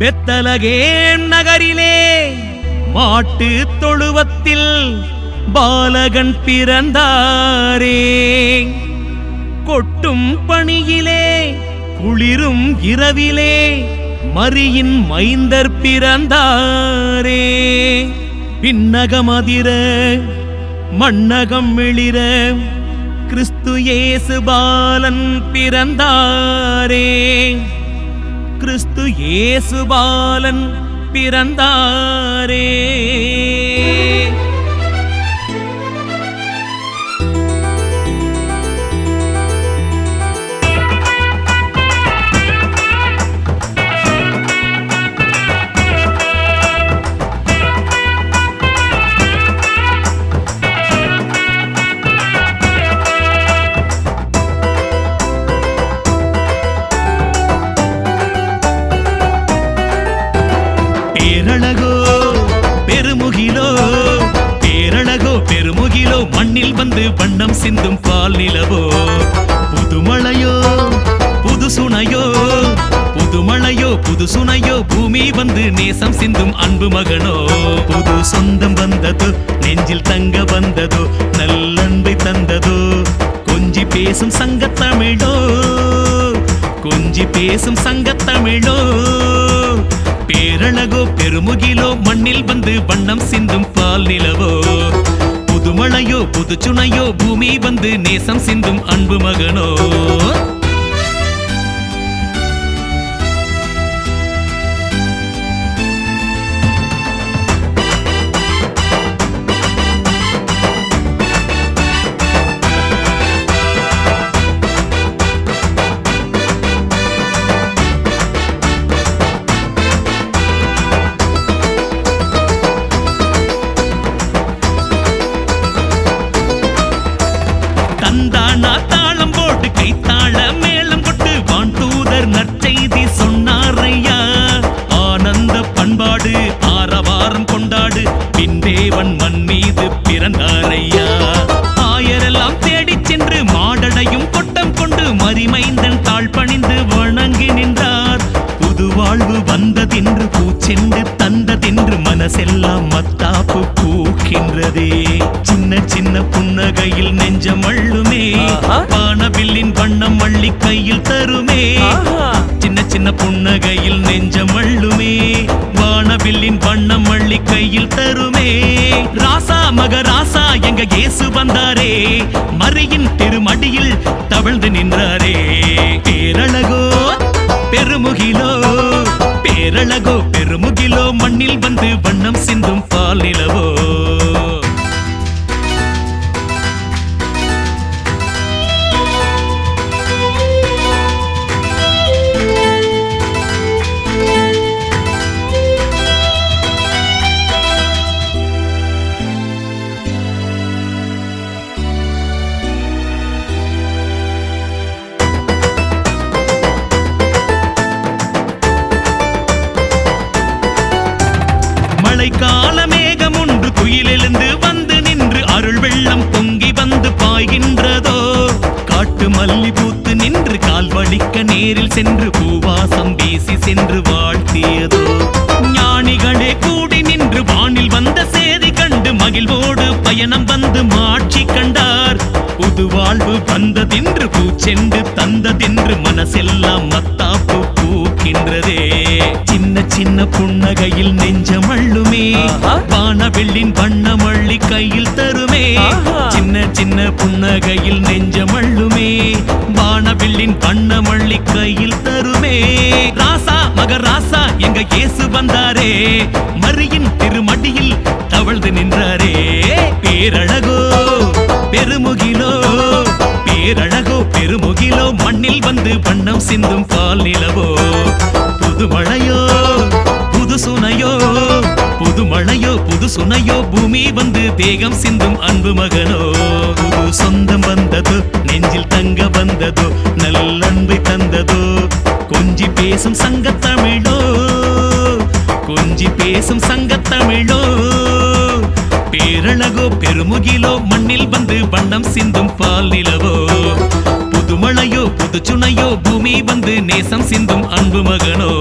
பெத்தலகேம் நகரிலே மாட்டு தொழுவத்தில் பாலகன் பிறந்தாரே. கொட்டும் பணியிலே குளிரும் இரவிலே மரியின் மைந்தர் பிறந்தாரே. பின்னகமதிர மன்னகம் மிளிர கிறிஸ்து ஏசு பாலன் பிறந்தாரே. கிறிஸ்து ஏசுபாலன் பிறந்தாரே. பெருமுகிலோ மண்ணில் வந்து வண்ணம் சிந்தும் பால் நிலவோ? புதுமழையோ புது சுனையோ? புதுமழையோ புது சுனையோ பூமி வந்து நேசம் சிந்தும் அன்பு மகனோ? புது சொந்தம் வந்ததோ நெஞ்சில் தங்க வந்ததோ நல்லன்பை தந்ததோ? கொஞ்சி பேசும் சங்கத்தமிழோ? கொஞ்சி பேசும் சங்கத்தமிழோ? பேரழகோ பெருமுகிலோ மண்ணில் வந்து வண்ணம் சிந்தும் பால் நிலவோ? புதுமழையோ புதுச்சுனையோ பூமி வந்து நேசம் சிந்தும் அன்பு மகனோ. மத்தாப்பு பூக்கின்றதே. சின்ன சின்ன புன்னகையில் நெஞ்சம் அள்ளுமே ஆஹா. வானவில்லின் வண்ணம் அள்ளி கையில் தருமே. சின்ன சின்ன புன்னகையில் நெஞ்சம் அள்ளுமே வானவில்லின் வண்ணம் அள்ளி கையில் தருமே. ராசா மக ராசா எங்க இயேசு வந்தாரே. மரியின் திருமடியில் தவழ்ந்து நின்றாரே. பேரழகோ பெருமுகிலோ பேரழகோ பால் நிலவோ? நேரில் சென்று பூவாசம் வீசி சென்று வாழ்த்தியதோ. ஞானிகளே கூடி நின்று வானில் வந்த சேதி கண்டு மகிழ்வோடு பயணம் வந்து மாட்சி கண்டார். புது வாழ்வு வந்ததென்று பூச்செண்டு தந்ததென்று மனசெல்லாம் மத்தாப்பு பூக்கின்றதே. சின்ன சின்ன புன்னகையில் நெஞ்சம் அள்ளுமே ஆஹா. வானவெள்ளின் வண்ணம் அள்ளி கையில் தருமே. சின்ன சின்ன புன்னகையில் நெஞ்சம் அள்ளுமே வானவில்லின் வண்ணம் அள்ளி கையில் தருமே. ராசா மக ராசா எங்க இயேசு வந்தாரே. மரியின் திருமடியில் தவழ்ந்து நின்றாரே. பேரழகோ பெருமுகிலோ பேரழகோ பெருமுகிலோ மண்ணில் வந்து வண்ணம் சிந்தும் பால் நிலவோ. புதுமழையோ புது புது சுனையோ பூமி வந்து தேகம் சிந்தும் அன்பு மகனோ. புது சொந்தம் வந்ததோ நெஞ்சில் தங்க வந்ததோ நல்லன்பை தந்ததோ. கொஞ்சி பேசும் சங்கத்தமிழோ கொஞ்சி பேசும் சங்கத்தமிழோ பேரழகோ பெருமுகிலோ மண்ணில் வந்து வண்ணம் சிந்தும் பால் நிலவோ. புதுமழையோ புதுச்சுனையோ பூமி வந்து நேசம் சிந்தும் அன்பு மகனோ.